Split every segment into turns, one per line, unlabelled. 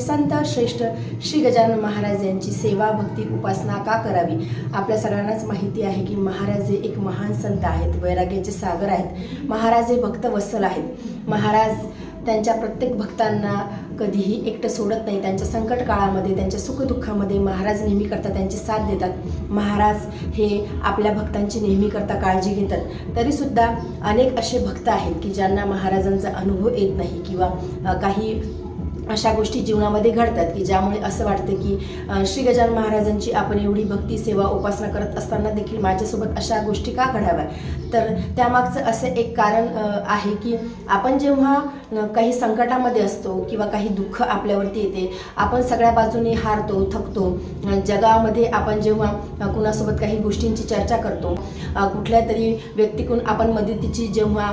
संत श्रेष्ठ श्री गजानन महाराज यांची सेवा भक्ती उपासना का करावी? आपल्या सगळ्यांनाच माहिती आहे की महाराज हे एक महान संत आहेत वैराग्याचे सागर आहेत. महाराज हे भक्त वत्सल आहेत. महाराज त्यांच्या प्रत्येक भक्तांना कधीही एकटं सोडत नाही. त्यांच्या संकट काळामध्ये त्यांच्या सुखदुःखामध्ये महाराज नेहमी करता त्यांची साथ देतात. महाराज हे आपल्या भक्तांची नेहमी करता काळजी घेतात. तरीसुद्धा अनेक असे भक्त आहेत की ज्यांना महाराजांचा अनुभव येत नाही किंवा काही अशा गोष्टी जीवनामध्ये घडतात की ज्यामुळे असं वाटतं की श्री गजानन महाराजांची आपण एवढी भक्ती सेवा उपासना करत असताना देखील माझ्यासोबत अशा गोष्टी का घडाव्या तर त्यामागचं असं एक कारण आहे की आपण जेव्हा काही संकटामध्ये असतो किंवा काही दुःख आपल्यावरती येते आपण सगळ्या बाजूने हारतो थकतो. जगामध्ये आपण जेव्हा कुणासोबत काही गोष्टींची चर्चा करतो कुठल्या तरी व्यक्तीकडून आपण मदतीची जेव्हा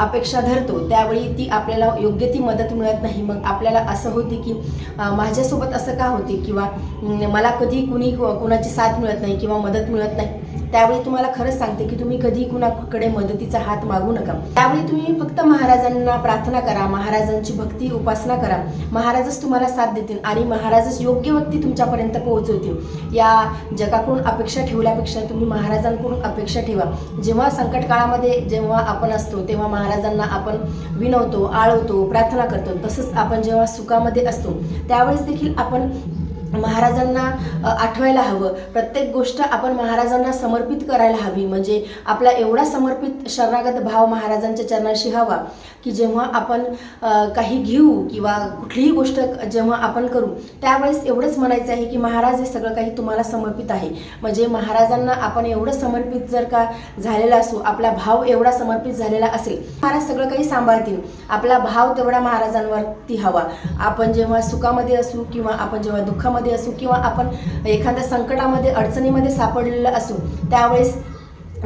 अपेक्षा धरतो त्यावेळी ती आपल्याला योग्य ती मदत मिळत नाही. मग आपल्याला असं होते की माझ्यासोबत असं का होते? किंवा मला कधी कुणी कुणाची साथ मिळत नाही किंवा मदत मिळत नाही. त्यावेळी तुम्हाला खरंच सांगते की तुम्ही कधी कुणाकडे मदतीचा हात मागू नका. त्यावेळी तुम्ही फक्त महाराजांना प्रार्थना करा महाराजांची भक्ती उपासना करा. महाराजच तुम्हाला साथ देतील आणि महाराजच योग्य व्यक्ती तुमच्यापर्यंत पोहोचवतील. या जगाकडून अपेक्षा ठेवल्यापेक्षा तुम्ही महाराजांकडून अपेक्षा ठेवा. जेव्हा संकट काळामध्ये जेव्हा आपण असतो तेव्हा महाराजांना आपण विनवतो आळवतो प्रार्थना करतो. तसंच आपण जेव्हा सुखामध्ये असतो त्यावेळेस देखील आपण महाराजांना आठवायला हवं. प्रत्येक गोष्ट आपण महाराजांना समर्पित करायला हवी. म्हणजे आपला एवढा समर्पित शरणागत भाव महाराजांच्या चरणाशी हवा. की जेव्हा आपण काही घेऊ किंवा कुठलीही गोष्ट जेव्हा आपण करू त्यावेळेस एवढंच म्हणायचं आहे की महाराज हे सगळं काही तुम्हाला समर्पित आहे. म्हणजे महाराजांना आपण एवढं समर्पित जर का झालेला असू आपला भाव एवढा समर्पित झालेला असेल महाराज सगळं काही सांभाळतील. आपला भाव तेवढा महाराजांवरती हवा. आपण जेव्हा सुखामध्ये असू किंवा आपण जेव्हा दुःखामध्ये असू किंवा आपण एखाद्या संकटामध्ये अडचणीमध्ये सापडलेलं असू त्यावेळेस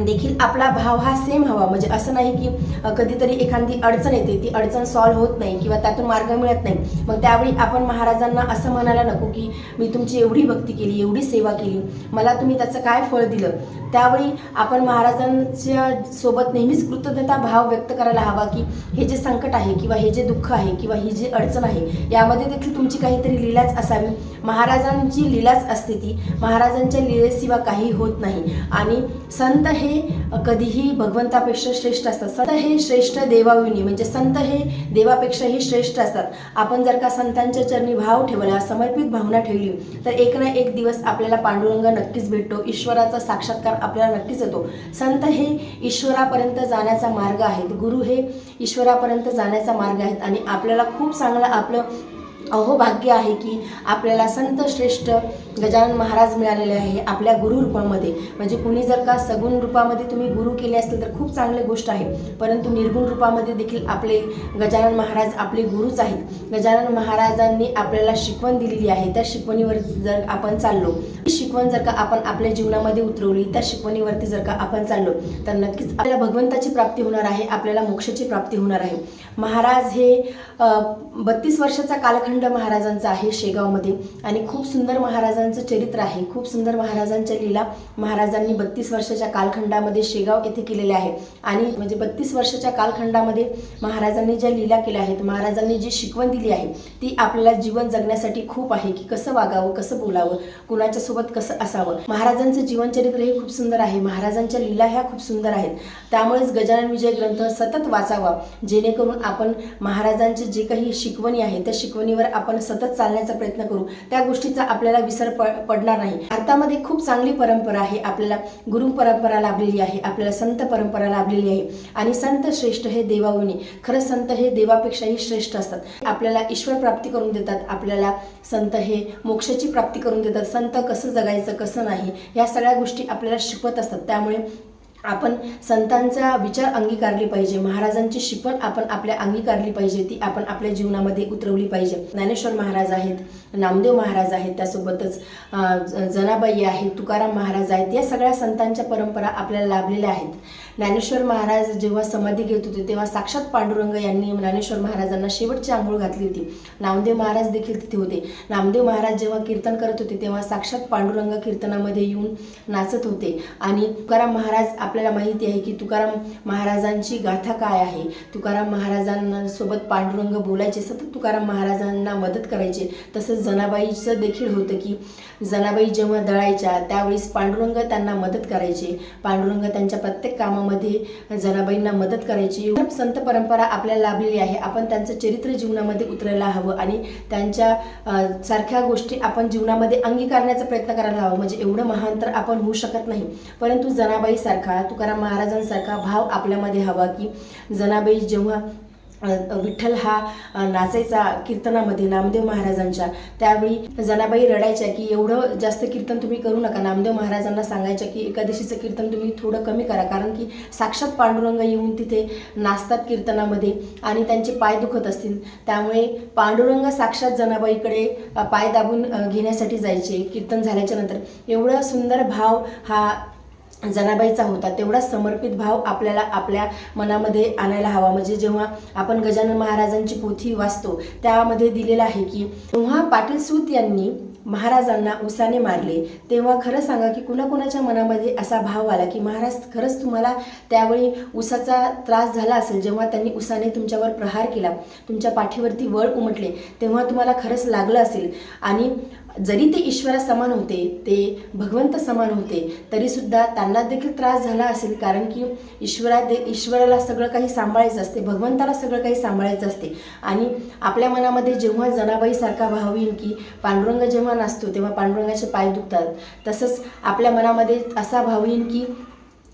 देखील आपला भाव हा सेम हवा. म्हणजे असं नाही की कधीतरी एखादी अडचण येते ती अडचण सॉल्व्ह होत नाही किंवा त्यातून मार्ग मिळत नाही. मग त्यावेळी आपण महाराजांना असं म्हणायला नको की मी तुमची एवढी भक्ती केली एवढी सेवा केली. मला तुम्ही त्याचं काय फळ दिलं? त्यावेळी आपण महाराजांच्या सोबत नेहमीच कृतज्ञता भाव व्यक्त करायला हवा की हे जे संकट आहे किंवा हे जे दुःख आहे किंवा ही जी अडचण आहे यामध्ये देखील तुमची काहीतरी लिलाच असावी. महाराजांची लीलाच असते ती. महाराजांच्या लीलेशिवाय काही होत नाही. आणि संत हे कधीही भगवंतापेक्षा श्रेष्ठ असतात. संत हे श्रेष्ठ देवाविनी म्हणजे संत हे देवापेक्षाही श्रेष्ठ असतात. आपण जर का संतांच्या चरणी भाव ठेवला समर्पित भावना ठेवली तर एक ना एक दिवस आपल्याला पांडुरंग नक्कीच भेटतो. ईश्वराचा साक्षात्कार आपल्याला नक्कीच येतो. संत हे ईश्वरापर्यंत जाण्याचा मार्ग आहेत. गुरु हे ईश्वरापर्यंत जाण्याचा मार्ग आहेत. आणि आपल्याला खूप चांगलं आपलं अहो भाग्य आहे की आपल्याला संत श्रेष्ठ गजानन महाराज मिळालेले आहे आपल्या गुरु रूपामध्ये. म्हणजे कुणी जर का सगुण रूपामध्ये तुम्ही गुरु केले असतील तर खूप चांगली गोष्ट आहे. परंतु निर्गुण रूपामध्ये देखील आपले गजानन महाराज आपले गुरुच आहेत. गजानन महाराजांनी आपल्याला शिकवण दिलेली आहे. त्या शिकवणीवर जर आपण चाललो शिकवण जर का आपण आपल्या जीवनामध्ये उतरवली त्या शिकवणीवरती जर का आपण चाललो तर नक्कीच आपल्याला भगवंताची प्राप्ती होणार आहे आपल्याला मोक्षाची प्राप्ती होणार आहे. महाराज हे बत्तीस वर्षाचा कालखंड महाराजांचा आहे शेगावमध्ये. आणि खूप सुंदर महाराजांचं चरित्र आहे. खूप सुंदर महाराजांच्या लीला महाराजांनी बत्तीस वर्षाच्या कालखंडामध्ये शेगाव येथे केलेले आहे. आणि म्हणजे बत्तीस वर्षाच्या कालखंडामध्ये महाराजांनी ज्या लीला केल्या आहेत महाराजांनी जी शिकवण दिली आहे ती आपल्याला जीवन जगण्यासाठी खूप आहे. की कसं वागावं कसं बोलावं कुणाच्या सोबत कसं असावं? महाराजांचं जीवनचरित्र हे खूप सुंदर आहे. महाराजांच्या लीला ह्या खूप सुंदर आहेत. त्यामुळेच गजानन विजय ग्रंथ सतत वाचावा. जेणेकरून आपण महाराजांचे जे काही शिकवणी आहे त्या शिकवणीवर आपण सतत चालण्याचा प्रयत्न करू. त्या गोष्टीचा आपल्याला विसर प पडणार नाही. भारतामध्ये खूप चांगली परंपरा आहे. आपल्याला गुरु परंपरा लाभलेली आहे. आपल्याला संत परंपरा लाभलेली आहे. आणि संत श्रेष्ठ हे देवाविनी खरं संत हे देवापेक्षाही श्रेष्ठ असतात. आपल्याला ईश्वर प्राप्ती करून देतात. आपल्याला संत हे मोक्षाची प्राप्ती करून देतात. संत कसं जगायचं कसं नाही या सगळ्या गोष्टी आपल्याला शिकवत असतात. त्यामुळे आपण संतांचा विचार अंगीकारली पाहिजे. महाराजांची शिकवण आपण आपल्या अंगीकारली पाहिजे. ती आपण आपल्या जीवनामध्ये उतरवली पाहिजे. ज्ञानेश्वर महाराज आहेत नामदेव महाराज आहेत त्यासोबतच ज- जनाबाई आहेत तुकाराम महाराज आहेत या सगळ्या संतांच्या परंपरा आपल्याला लाभलेल्या आहेत. ज्ञानेश्वर महाराज जेव्हा समाधी घेत होते तेव्हा साक्षात पांडुरंग यांनी ज्ञानेश्वर महाराजांना शेवटची आंघोळ घातली होती. नामदेव महाराज देखील तिथे होते. नामदेव महाराज जेव्हा कीर्तन करत होते तेव्हा साक्षात पांडुरंग कीर्तनामध्ये येऊन नाचत होते. आणि तुकाराम महाराज आपल्याला माहिती आहे की तुकाराम महाराजांची गाथा काय आहे? तुकाराम महाराजांसोबत पांडुरंग बोलायचे सतत तुकाराम महाराजांना मदत करायचे. तसंच जनाबाईचं देखील होतं की जनाबाई जेव्हा दळायच्या त्यावेळेस पांडुरंग त्यांना मदत करायचे. पांडुरंग त्यांच्या प्रत्येक कामामध्ये जनाबाईंना मदत करायची. संत परंपरा आपल्याला लाभलेली आहे. आपण त्यांचं चरित्र जीवनामध्ये उतरायला हवं आणि त्यांच्या सारख्या गोष्टी आपण जीवनामध्ये अंगीकारण्याचा प्रयत्न करायला हवा. म्हणजे एवढं महान तर आपण होऊ शकत नाही. परंतु जनाबाईसारखा तुकाराम महाराजांसारखा भाव आपल्यामध्ये हवा की जनाबाई जेव्हा विठ्ठल हा नाचायचा कीर्तनामध्ये नामदेव महाराजांच्या. त्यावेळी जनाबाई रडायच्या की एवढं जास्त कीर्तन तुम्ही करू नका. नामदेव महाराजांना सांगायच्या की एकादशीचं कीर्तन तुम्ही थोडं कमी करा. कारण की साक्षात पांडुरंग येऊन तिथे नाचतात कीर्तनामध्ये आणि त्यांचे पाय दुखत असतील. त्यामुळे पांडुरंग साक्षात जनाबाईकडे पाय दाबून घेण्यासाठी जायचे. कीर्तन झाल्याच्यानंतर एवढा सुंदर भाव हा जनाबाईचा होता तेवढा समर्पित भाव आपल्याला आपल्या मनामध्ये आणायला हवा. म्हणजे जेव्हा आपण गजानन महाराजांची पोथी वाचतो त्यामध्ये दिलेलं आहे की तेव्हा पाटील सूत यांनी महाराजांना उसाने मारले. तेव्हा खरं सांगा की कुणाकुणाच्या मनामध्ये असा भाव आला की महाराज खरंच तुम्हाला त्यावेळी उसाचा त्रास झाला असेल जेव्हा त्यांनी उसाने तुमच्यावर प्रहार केला तुमच्या पाठीवरती वळ उमटले तेव्हा तुम्हाला खरंच लागलं असेल. आणि जरी ते ईश्वरा समान होते ते भगवंत समान होते तरीसुद्धा त्यांना देखील त्रास झाला असेल. कारण की ईश्वरा दे ईश्वराला सगळं काही सांभाळायचं असते भगवंताला सगळं काही सांभाळायचं असते. आणि आपल्या मनामध्ये जेव्हा जनाबाईसारखा भाव येईल की पांडुरंग जेव्हा नाचतो तेव्हा पांडुरंगाचे पाय दुखतात. तसंच आपल्या मनामध्ये असा भाव येईल की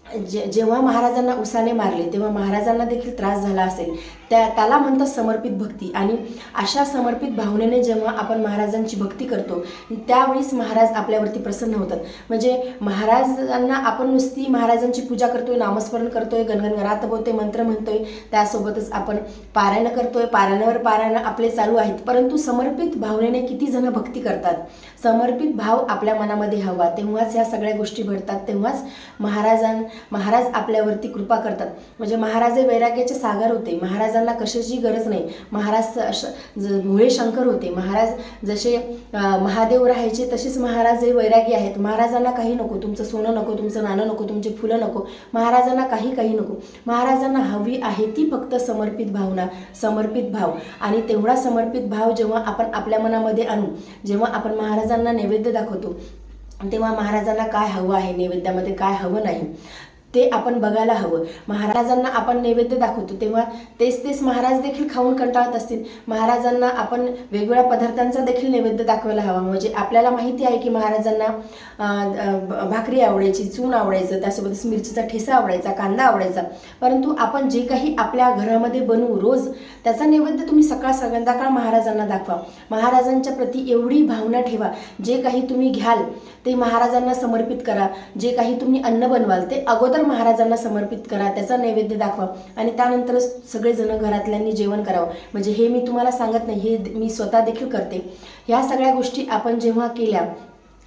जे जेव्हा महाराजांना उसाने मारले तेव्हा महाराजांना देखील त्रास झाला असेल. त्या त्याला म्हणतात समर्पित भक्ती. आणि अशा समर्पित भावनेने जेव्हा आपण महाराजांची भक्ती करतो त्यावेळीस महाराज आपल्यावरती प्रसन्न होतात. म्हणजे महाराजांना आपण नुसती महाराजांची पूजा करतोय नामस्मरण करतोय गणगण घरात बोलतोय मंत्र म्हणतोय त्यासोबतच आपण पारायण करतोय. पारायणावर पारायण आपले चालू आहेत. परंतु समर्पित भावनेने किती जण भक्ती करतात? समर्पित भाव आपल्या मनामध्ये हवा. तेव्हाच ह्या सगळ्या गोष्टी घडतात. तेव्हाच महाराजां महाराज आपल्यावरती कृपा करतात. म्हणजे महाराज हे वैराग्याचे सागर होते. महाराज महाराजांना कशाची गरज नाही. महाराज अश- ज- भोळे शंकर होते. महाराज जसे महादेव राहायचे तसेच महाराज हे वैरागी आहेत. महाराजांना काही नको. तुमचं सोनं नको तुमचं नाणं नको तुमचे फुलं नको. महाराजांना काही काही नको. महाराजांना हवी आहे ती फक्त समर्पित भावना समर्पित भाव. आणि तेवढा समर्पित भाव जेव्हा आपण आपल्या मनामध्ये आणू जेव्हा आपण महाराजांना नैवेद्य दाखवतो तेव्हा महाराजांना काय हवं आहे? नैवेद्यामध्ये काय हवं नाही? ते आपण बघायला हवं. महाराजांना आपण नैवेद्य दाखवतो. तेव्हा तेच तेच महाराज देखील खाऊन कंटाळत असतील. महाराजांना आपण वेगवेगळ्या पदार्थांचा देखील नैवेद्य दाखवायला हवा. म्हणजे आपल्याला माहिती आहे की महाराजांना भाकरी आवडायची चून आवडायचं त्यासोबतच मिरचीचा ठेसा आवडायचा कांदा आवडायचा. परंतु आपण जे काही आपल्या घरामध्ये बनवू रोज त्याचा नैवेद्य तुम्ही सकाळ संध्याकाळ महाराजांना दाखवा. महाराजांच्या प्रती एवढी भावना ठेवा. जे काही तुम्ही घ्याल ते महाराजांना समर्पित करा. जे काही तुम्ही अन्न बनवाल ते अगोदर महाराजांना समर्पित करा. त्याचा नैवेद्य दाखवा. आणि त्यानंतर सगळेजण घरातल्यांनी जेवण करावं. म्हणजे हे मी तुम्हाला सांगत नाही हे मी स्वतः देखील करते. ह्या सगळ्या गोष्टी आपण जेव्हा केल्या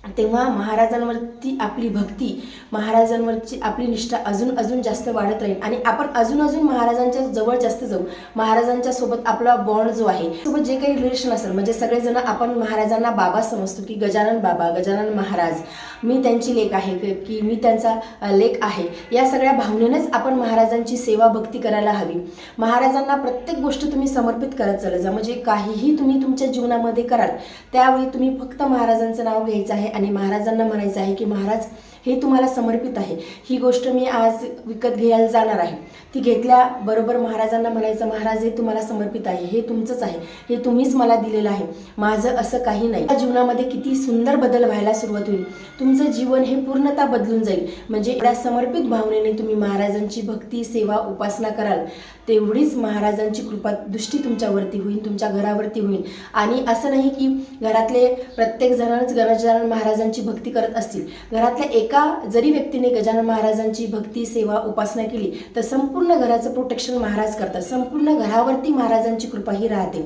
तेव्हा महाराजांवरती आपली भक्ती महाराजांवरची आपली निष्ठा अजून अजून जास्त वाढत राहील. आणि आपण अजून अजून महाराजांच्या जवळ जास्त जाऊ. महाराजांच्या सोबत आपला बॉन्ड जो आहे सोबत जे काही रिलेशन असेल म्हणजे सगळेजण आपण महाराजांना बाबा समजतो की गजानन बाबा गजानन महाराज मी त्यांची लेख आहे की- मी त्यांचा लेख आहे. या सगळ्या भावनेनेच आपण महाराजांची सेवा भक्ती करायला हवी. महाराजांना प्रत्येक गोष्ट तुम्ही समर्पित करत चालत जा. म्हणजे काहीही तुम्ही तुमच्या जीवनामध्ये कराल त्यावेळी तुम्ही फक्त महाराजांचं नाव घ्यायचं आहे आणि महाराजांना म्हणायचं आहे की महाराज हे तुम्हाला समर्पित आहे. ही गोष्ट मी आज विकत घ्यायला जाणार आहे. ती घेतल्याबरोबर महाराजांना म्हणायचं महाराज हे तुम्हाला समर्पित आहे. हे तुमचंच आहे. हे तुम्हीच मला दिलेलं आहे. माझं असं काही नाही. या जीवनामध्ये किती सुंदर बदल व्हायला सुरुवात होईल. तुमचं जीवन हे पूर्णतः बदलून जाईल. म्हणजे एवढ्या समर्पित भावनेने तुम्ही महाराजांची भक्ती सेवा उपासना कराल. तेवढीच महाराजांची कृपा दृष्टी तुमच्यावरती होईल तुमच्या घरावरती होईल. आणि असं नाही की घरातले प्रत्येक जणांच गजानन महाराजांची भक्ती करत असतील. घरातल्या एका एका जरी व्यक्तीने गजानन महाराजांची भक्ती सेवा उपासना केली तर संपूर्ण घराचं प्रोटेक्शन महाराज करतात. संपूर्ण घरावरती महाराजांची कृपा ही राहते.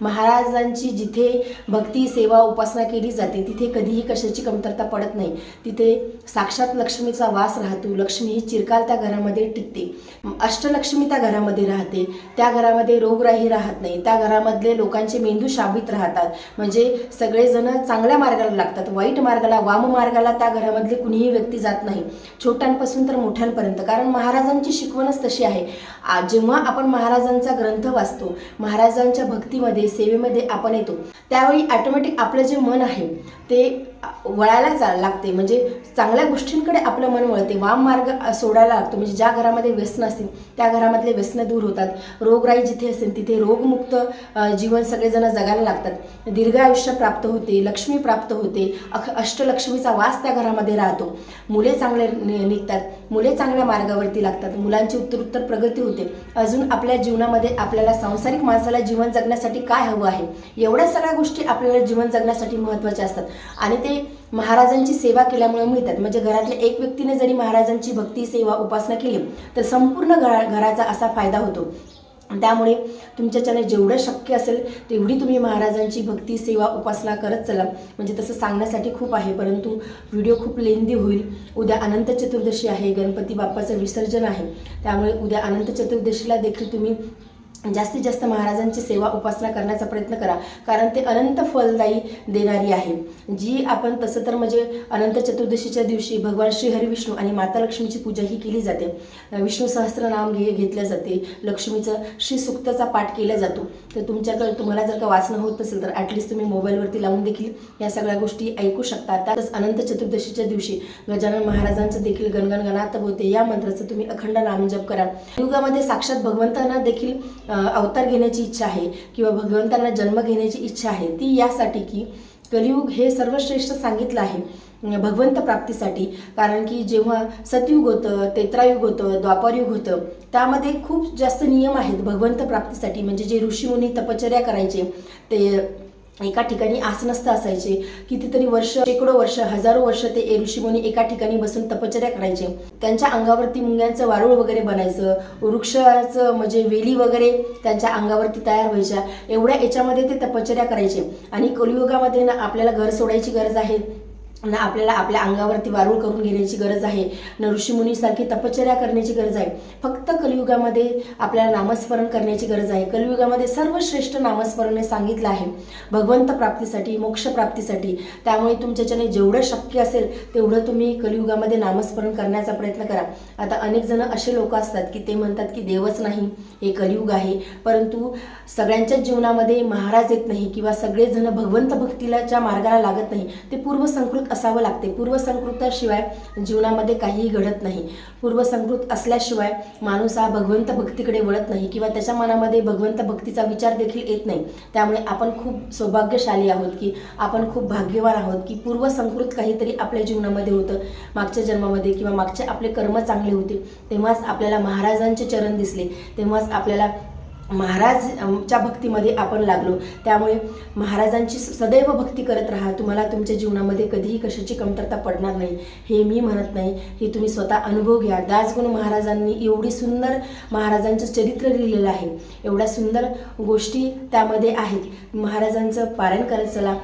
महाराजांची जिथे भक्ती सेवा उपासना केली जाते तिथे कधीही कशाची कमतरता पडत नाही. तिथे साक्षात लक्ष्मीचा वास राहतो. लक्ष्मी ही चिरकाल त्या घरामध्ये टिकते. अष्टलक्ष्मी त्या घरामध्ये राहते. त्या घरामध्ये रोगराही राहत नाही. त्या घरामधले लोकांचे मेंदू शाबित राहतात. म्हणजे सगळेजण चांगल्या मार्गाला लागतात. वाईट मार्गाला वाम मार्गाला त्या घरामधले कुणीही व्यक्ती जात नाही. छोट्यांपासून तर मोठ्यांपर्यंत. कारण महाराजांची शिकवणच तशी आहे. जेव्हा आपण महाराजांचा ग्रंथ वाचतो महाराजांच्या भक्तीमध्ये सेवेमध्ये आपण येतो त्यावेळी ॲटोमॅटिक आपलं जे मन आहे ते वळायला जा लागते. म्हणजे चांगल्या गोष्टींकडे आपलं मन वळते. वाम मार्ग सोडायला लागतो म्हणजे ज्या घरामध्ये व्यसन असतील त्या घरामधले व्यसनं दूर होतात. रोगराई जिथे असेल तिथे रोगमुक्त जीवन सगळेजण जगायला लागतात. दीर्घ आयुष्य प्राप्त होते लक्ष्मी प्राप्त होते. अख अष्टलक्ष्मीचा वास त्या घरामध्ये राहतो. मुले चांगले नि- निघतात. मुले चांगल्या मार्गावरती लागतात. मुलांची उत्तरोत्तर प्रगती होते. अजून आपल्या जीवनामध्ये आपल्याला सांसारिक माणसाला जीवन जगण्यासाठी काय हवं आहे? एवढ्या सगळ्या गोष्टी आपल्याला जीवन जगण्यासाठी महत्त्वाच्या असतात. आणि ते महाराजांची सेवा केल्यामुळे मिळतात. म्हणजे घरातल्या एक व्यक्तीने जरी महाराजांची भक्ती सेवा उपासना केली तर संपूर्ण घरा घराचा असा फायदा होतो. त्यामुळे तुमच्याच्याने जेवढं शक्य असेल तेवढी तुम्ही महाराजांची भक्ती सेवा उपासना करत चला. म्हणजे तसं सांगण्यासाठी खूप आहे परंतु व्हिडिओ खूप लेंदी होईल. उद्या अनंत चतुर्दशी आहे गणपती बाप्पाचं विसर्जन आहे. त्यामुळे उद्या अनंत चतुर्दशीला देखील तुम्ही जास्तीत जास्त महाराजांची सेवा उपासना करण्याचा प्रयत्न करा. कारण ते अनंत फलदायी देणारी आहे. जी आपण तसं तर म्हणजे अनंत चतुर्दशीच्या दिवशी भगवान श्री हरिविष्णू आणि माता लक्ष्मीची पूजा ही केली जाते. विष्णू सहस्त्रनाम घे घेतलं जाते. लक्ष्मीचं श्री सुक्तचा पाठ केला जातो. तर तुमच्याकडे तुम्हाला जर का वाचणं होत नसेल तर ॲटलिस्ट तुम्ही मोबाईलवरती लावून देखील या सगळ्या गोष्टी ऐकू शकता. त्यातच अनंत चतुर्दशीच्या दिवशी गजानन महाराजांचं देखील गणगण गणात होते. या मंत्राचं तुम्ही अखंड नामजप करा. युगामध्ये साक्षात भगवंतांना देखील अवतार घेण्याची इच्छा आहे किंवा भगवंतांना जन्म घेण्याची इच्छा आहे ती यासाठी की कलियुग हे सर्वश्रेष्ठ सांगितलं आहे भगवंत प्राप्तीसाठी. कारण की जेव्हा सतयुग होतं तेत्रायुग होतं द्वापारयुग होतं त्यामध्ये खूप जास्त नियम आहेत भगवंत प्राप्तीसाठी. म्हणजे जे ऋषीमुनी तपश्चर्या करायचे ते एका ठिकाणी आसनस्थ असायचे. कितीतरी वर्ष शेकडो वर्ष हजारो वर्ष ते ए ऋषीमुनी एका ठिकाणी बसून तपश्चर्या करायचे. त्यांच्या अंगावरती मुंग्यांचं वारूळ वगैरे बनायचं वृक्षाचं म्हणजे वेली वगैरे त्यांच्या अंगावरती तयार व्हायच्या. एवढ्या याच्यामध्ये ते तपश्चर्या करायचे. आणि कलियुगामध्ये ना आपल्याला घर सोडायची गरज आहे. ना आपल्याला आपल्या अंगावरती वारूळ करून घेण्याची गरज आहे. न ऋषीमुनीसारखी तपश्चर्या करण्याची गरज आहे. फक्त कलियुगामध्ये आपल्याला नामस्मरण करण्याची गरज आहे. कलियुगामध्ये सर्वश्रेष्ठ नामस्मरण हे सांगितलं आहे. भगवंत प्राप्तीसाठी मोक्ष प्राप्तीसाठी. त्यामुळे तुमच्याच्याने जेवढं शक्य असेल तेवढं तुम्ही कलियुगामध्ये नामस्मरण करण्याचा प्रयत्न करा. आता अनेक जण असे लोक असतात की ते म्हणतात की देवच नाही हे कलियुग आहे. परंतु सगळ्यांच्याच जीवनामध्ये महाराज येत नाही किंवा सगळेजण भगवंत भक्तीलाच्या मार्गाला लागत नाही. ते पूर्वसंकृत असावं लागते. पूर्वसंकृताशिवाय जीवनामध्ये काहीही घडत नाही. पूर्वसंकृत असल्याशिवाय माणूस हा भगवंत भक्तीकडे वळत नाही किंवा त्याच्या मनामध्ये भगवंत भक्तीचा विचार देखील येत नाही. त्यामुळे आपण खूप सौभाग्यशाली आहोत की आपण खूप भाग्यवान आहोत की पूर्वसंकृत काहीतरी आपल्या जीवनामध्ये होतं. मागच्या जन्मामध्ये किंवा मागचे आपले कर्म चांगले होते. तेव्हाच आपल्याला महाराजांचे चरण दिसले. तेव्हाच आपल्याला महाराज च्या भक्तीमध्ये आपण लागलो. त्यामुळे महाराजांची सदैव भक्ती करत राहा. तुम्हाला तुमच्या जीवनामध्ये कधीही कशाची कमतरता पडणार नाही. हे मी म्हणत नाही. हे तुम्ही स्वतः अनुभव घ्या. दासगुण महाराजांनी एवढी सुंदर महाराजांचं चरित्र लिहिलेलं आहे. एवढ्या सुंदर गोष्टी त्यामध्ये आहेत. महाराजांचं पारायण करत चला.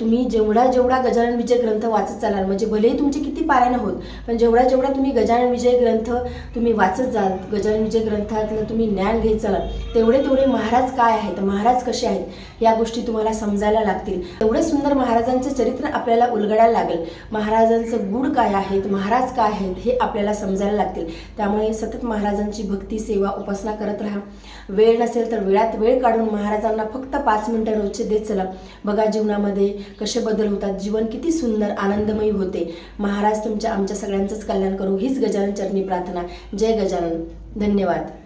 तुम्ही जेवढा जेवढा गजानन विजय ग्रंथ वाचत चालाल म्हणजे भलेही तुमचे किती पारायण होत पण जेवढा जेवढा तुम्ही गजानन विजय ग्रंथ तुम्ही वाचत जाल गजानन विजय ग्रंथातलं तुम्ही ज्ञान घेत चालाल तेवढे तेवढे महाराज काय आहेत महाराज कसे आहेत या गोष्टी तुम्हाला समजायला लागतील. एवढे सुंदर महाराजांचं चरित्र आपल्याला उलगडायला लागेल. महाराजांचं गुण काय आहेत महाराज काय आहेत हे आपल्याला समजायला लागतील. त्यामुळे सतत महाराजांची भक्ती सेवा उपासना करत राहा. वेळ नसेल तर वेळात वेळ काढून महाराजांना फक्त पाच मिनिटं रोजचे देत चला. बघा जीवनामध्ये कसे बदल होतात जीवन किती सुंदर आनंदमयी होते. महाराज तुमच्या आमच्या सगळ्यांचंच कल्याण करू हीच गजानन चरणी प्रार्थना. जय गजानन. धन्यवाद.